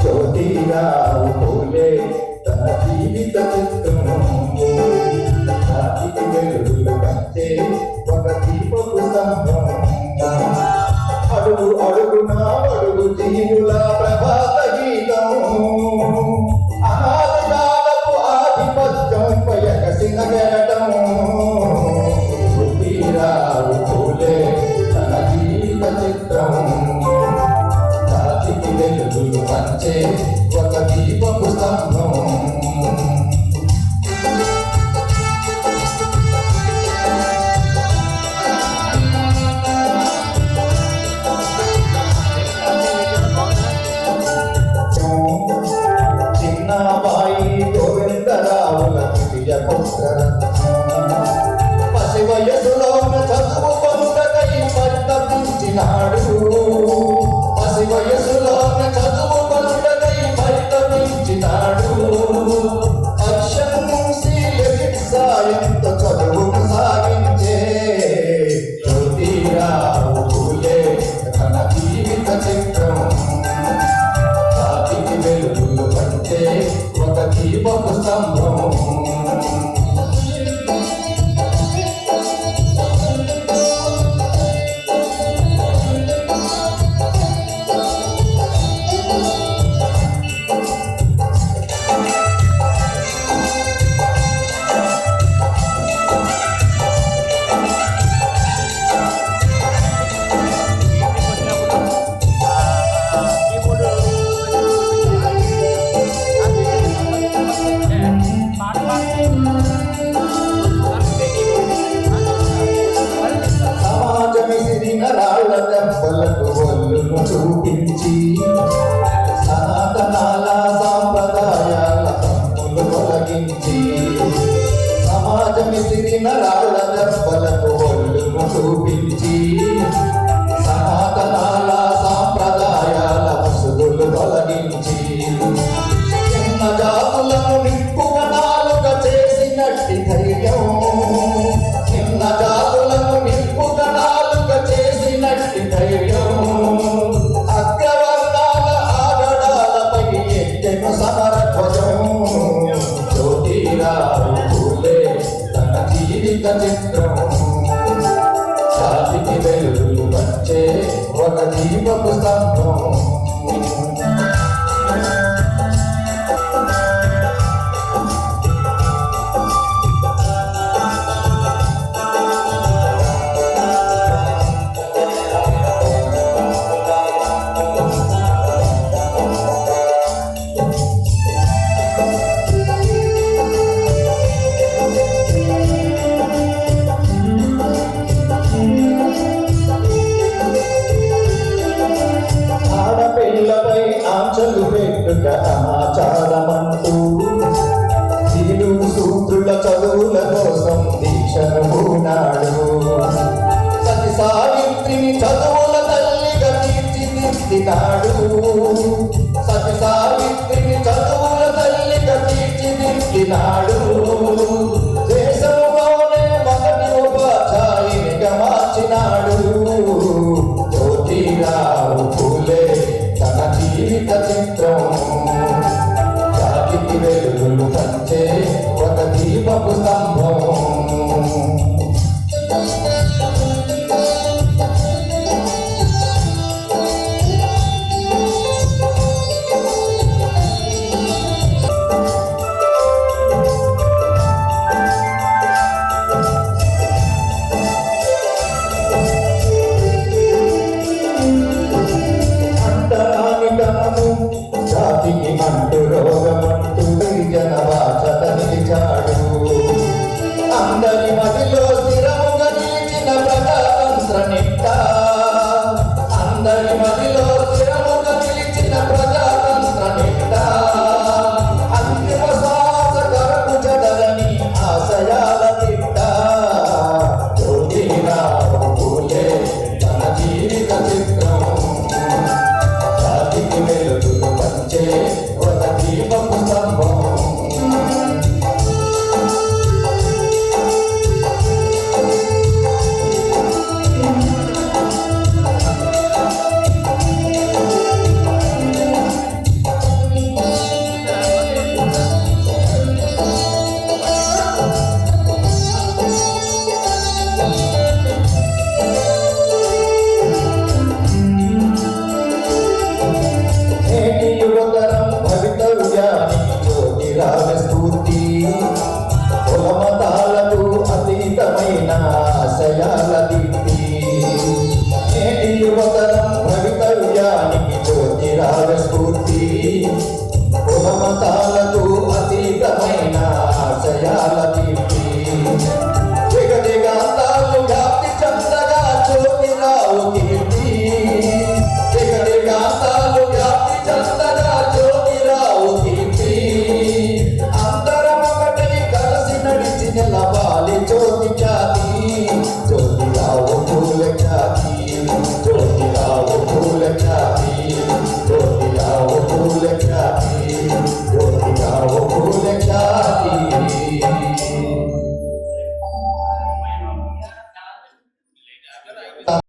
Chotira వెలిగించే ఒక దీపపు స్తంభం. చిన్నబాయి గోవిందరావుల దివ్య పుత్ర. పసి వయసులోన చదువు పొందకై పరితపించినాడు సిరిన రాళ్ళ దెబ్బలకు చూపించి Agora clima pois dar bom ఆచారమంటూ శిలు సూత్రుల చదువుల కోసం దీక్షను పూనాడు సతి సావిత్రిని చదువుల తల్లిగా తీర్చిదిద్దినాడు సతి సావిత్రిని చదువుల తల్లిగా దేశంలోనే మొదటి ఉపాధ్యాయునిగా మార్చినాడు